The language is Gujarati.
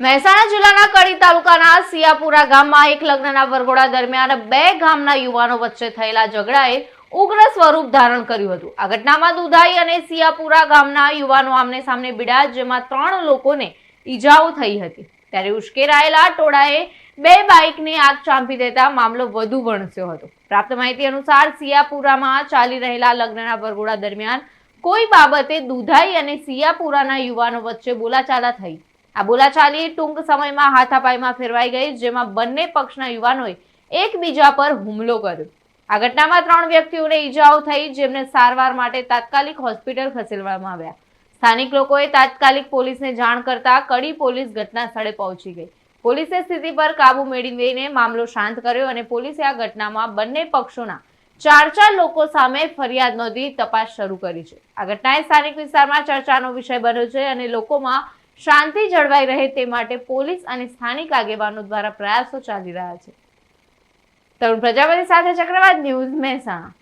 મહેસાણા જિલ્લાના કડી તાલુકાના સિયાપુરા ગામમાં એક લગ્નના વરઘોડા દરમિયાન બે ગામના યુવાનો વચ્ચે થયેલા ઝઘડાએ ઉગ્ર સ્વરૂપ ધારણ કર્યું હતું. આ ઘટનામાં દુધાઈ અને સિયાપુરા ગામના યુવાનો આમને સામને ભીડ્યા જેમાં ત્રણ લોકોને ઈજાઓ થઈ હતી. ત્યારે ઉશ્કેરાયેલા ટોળાએ બે બાઇકને આગ ચાંપી દેતા મામલો વધુ વણસ્યો હતો. પ્રાપ્ત માહિતી અનુસાર સિયાપુરામાં ચાલી રહેલા લગ્નના વરઘોડા દરમિયાન કોઈ બાબતે દુધાઈ અને સિયાપુરાના યુવાનો વચ્ચે બોલાચાલા થઈ આ બોલાચાલી ટૂંક સમયમાં હાથાપાઈમાં ફેરવાઈ ગઈ, જેમાં બંને પક્ષના યુવાનોએ એકબીજા પર હુમલો કર્યો. આ ઘટનામાં ત્રણ વ્યક્તિઓને ઈજાઓ થઈ, જેમને સારવાર માટે તાત્કાલિક હોસ્પિટલ ખસેડવામાં આવ્યા. સ્થાનિક લોકોએ તાત્કાલિક પોલીસને જાણ કરતા કડી પોલીસ ઘટના સ્થળે પહોંચી ગઈ. પોલીસે સ્થિતિ પર કાબુ મેળવીને મામલો શાંત કર્યો અને પોલીસે આ ઘટનામાં બંને પક્ષોના ચાર ચાર લોકો સામે ફરિયાદ નોંધી તપાસ શરૂ કરી છે. આ ઘટનાએ સ્થાનિક વિસ્તારમાં ચર્ચાનો વિષય બન્યો છે અને લોકોમાં શાંતિ જળવાઈ રહે તે માટે પોલીસ અને સ્થાનિક આગેવાનો દ્વારા પ્રયાસો ચાલી રહ્યા છે. તરુણ પ્રજાપતિ સાથે ચક્રવાત ન્યૂઝ મહેસાણા.